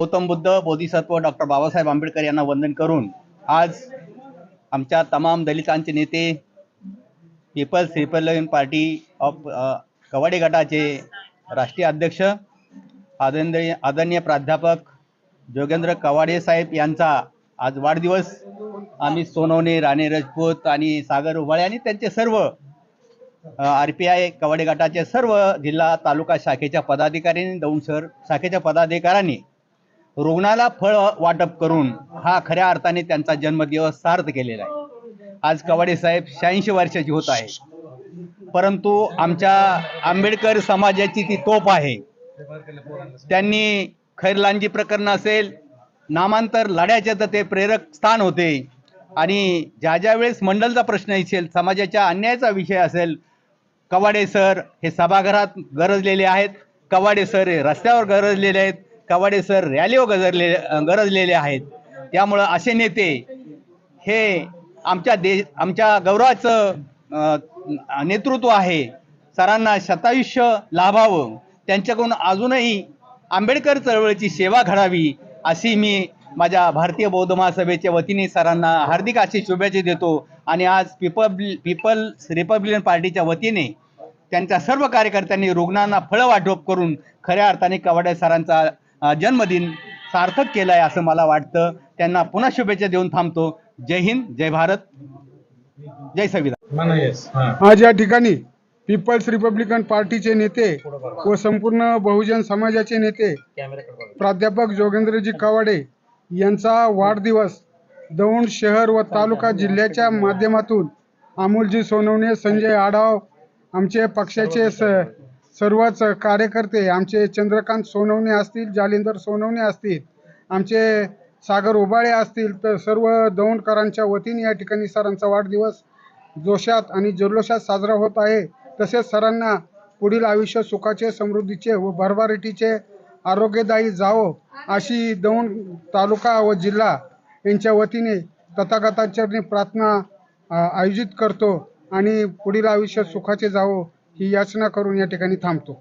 गौतम बुद्ध बोधिसत्व डॉक्टर बाबासाहेब आंबेडकर यांना वंदन करून आज आमच्या तमाम दलितांचे नेते People's Republican Party of Kawade गटाचे राष्ट्रीय अध्यक्ष आदरणीय आदरणीय प्राध्यापक जोगेंद्र कवाडे साहेब यांचा आज वाढदिवस. आम्ही सोनवणे राणे राजपूत आणि सागर उभाळे आणि त्यांचे सर्व आर पी आय कवाडे गटाचे सर्व जिल्हा तालुका शाखेच्या पदाधिकाऱ्यांनी दौंड शहर शाखेच्या पदाधिकाऱ्यांनी रुग्णाला फळ वाटप करून हा खऱ्या अर्थाने त्यांचा जन्मदिवस सार्थ केलेला आहे. आज कवाडे साहेब शहाऐंशी वर्षाची होत आहे. परंतु आमच्या आंबेडकर समाजाची ती तोप आहे. त्यांनी खैरलांजी प्रकरण असेल नामांतर लढ्याचे तर ते प्रेरक स्थान होते. आणि ज्या ज्या वेळेस मंडलचा प्रश्न असेल समाजाच्या अन्यायाचा विषय असेल कवाडे सर हे सभागृहात गरजलेले आहेत. कवाडे सर हे रस्त्यावर गरजलेले आहेत. कवाडे सर रॅलीवर गजरले गरजलेले आहेत. त्यामुळं असे नेते हे आमच्या देश आमच्या गौरवाचं नेतृत्व आहे. सरांना शतायुष्य लाभावं. त्यांच्याकडून अजूनही आंबेडकर चळवळीची सेवा घडावी अशी मी माझ्या भारतीय बौद्ध महासभेच्या वतीने सरांना हार्दिक अशी शुभेच्छा देतो. आणि आज पीपल पीपल्स रिपब्लिकन पार्टीच्या वतीने त्यांच्या सर्व कार्यकर्त्यांनी रुग्णांना फळं वाटप करून खऱ्या अर्थाने कवाडे सरांचा जन्मदिन सार्थक केला आहे असं मला वाटतं. त्यांना पुन्हा शुभेच्छा देऊन थांबतो. जय हिंद जय भारत जय संविधान. हा. आज या ठिकाणी पीपल्स रिपब्लिकन पार्टीचे नेते व संपूर्ण बहुजन समाजाचे नेते प्राध्यापक जोगेंद्रजी कवाडे यांचा वाढदिवस दौंड शहर व तालुका जिल्ह्याच्या माध्यमातून. अमोलजी सोनवणे संजय आढाव आमचे पक्षाचे स सर्वच कार्यकर्ते आमचे चंद्रकांत सोनवणे असतील जालिंदर सोनवणे असतील आमचे सागर उबाळे असतील तर सर्व दौंडकरांच्या वतीने या ठिकाणी सरांचा वाढदिवस जोशात आणि जल्लोषात साजरा होत आहे. तसेच सरांना पुढील आयुष्य सुखाचे समृद्धीचे व भरभराटीचे आरोग्यदायी जावो अशी दौंड तालुका व जिल्हा यांच्या वतीने तथागताचरणी प्रार्थना आयोजित करतो आणि पुढील आयुष्य सुखाचे जावो ही याचना करून या ठिकाणी थांबतो.